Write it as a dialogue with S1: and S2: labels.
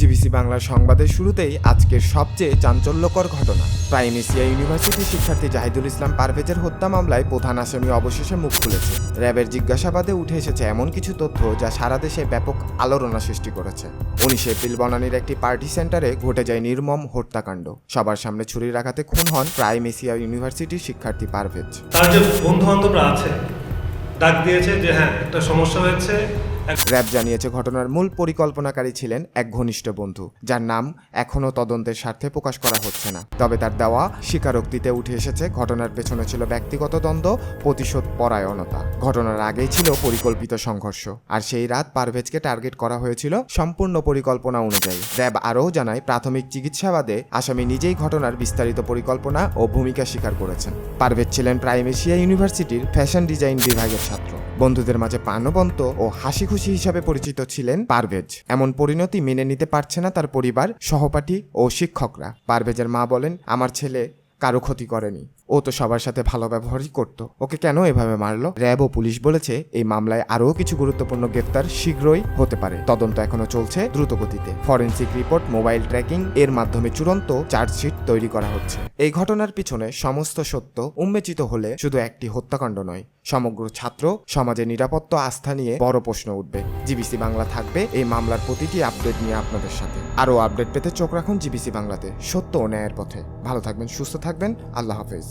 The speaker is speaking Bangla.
S1: জিবিসি বাংলার সংবাদের শুরুতেই আজকের সবচেয়ে চাঞ্চল্যকর ঘটনা। প্রাইম এশিয়া ইউনিভার্সিটি শিক্ষার্থী জাহিদুল ইসলাম পারভেজের হত্যা মামলায় প্রধান আসামি অবশেষে মুখ খুলেছে। র্যাবের জিজ্ঞাসাবাদে উঠে এসেছে এমন কিছু তথ্য যা সারা দেশে ব্যাপক আলোড়না সৃষ্টি করেছে। উনিশে এপ্রিল বনানীর একটি পার্টি সেন্টারে ঘটে যায় নির্মম হত্যাকাণ্ড। সবার সামনে ছুরি রাখাতে খুন হন প্রাইম এশিয়া ইউনিভার্সিটির শিক্ষার্থী পারভেজ।
S2: তার যে বন্ধু বান্ধবরা আছে, ডাক দিয়েছে যে হ্যাঁ একটা সমস্যা হয়েছে
S1: র্যাব জানিয়েছে ঘটনার মূল পরিকল্পনাকারী ছিলেন এক ঘনিষ্ঠ বন্ধু, যার নাম এখনও তদন্তের স্বার্থে প্রকাশ করা হচ্ছে না। তবে তার দেওয়া স্বীকারোক্তিতে উঠে এসেছে, ঘটনার পেছনে ছিল ব্যক্তিগত দ্বন্দ্ব প্রতিশোধ পরায়ণতা ঘটনার আগেই ছিল পরিকল্পিত সংঘর্ষ। আর সেই রাত পারভেজকে টার্গেট করা হয়েছিল সম্পূর্ণ পরিকল্পনা অনুযায়ী। র্যাব আরও জানায়, প্রাথমিক চিকিৎসাবাদে আসামি নিজেই ঘটনার বিস্তারিত পরিকল্পনা ও ভূমিকা স্বীকার করেছেন। পারভেজ ছিলেন প্রাইম এশিয়া ইউনিভার্সিটির ফ্যাশন ডিজাইন বিভাগের ছাত্র। বন্ধুদের মাঝে প্রাণবন্ত ও হাসি খুশি হিসাবে পরিচিত ছিলেন পারভেজ। এমন পরিণতি মেনে নিতে পারছে না তার পরিবার, সহপাঠী ও শিক্ষকরা। পারভেজের মা বলেন, আমার ছেলে কারও ক্ষতি করেনি। ও তো সবার সাথে ভালো ব্যবহারই করতো। ওকে কেন এভাবে মারলো? র্যাব ও পুলিশ বলেছে, এই মামলায় আরও কিছু গুরুত্বপূর্ণ গ্রেফতার শীঘ্রই হতে পারে। তদন্ত এখনও চলছে দ্রুত গতিতে ফরেনসিক রিপোর্ট, মোবাইল ট্র্যাকিং, এর মাধ্যমে চূড়ান্ত চার্জশিট তৈরি করা হচ্ছে। এই ঘটনার পিছনে সমস্ত সত্য উন্মেচিত হলে শুধু একটি হত্যাকাণ্ড নয় সমগ্র ছাত্র সমাজের নিরাপত্তা আস্থা নিয়ে বড় প্রশ্ন উঠবে। জিবিসি বাংলা থাকবে এই মামলার প্রতিটি আপডেট নিয়ে আপনাদের সাথে। আরও আপডেট পেতে চোখ রাখুন জিবিসি বাংলাতে। সত্য ও ন্যায়ের পথে। ভালো থাকবেন, সুস্থ থাকবেন। আল্লাহ হাফেজ।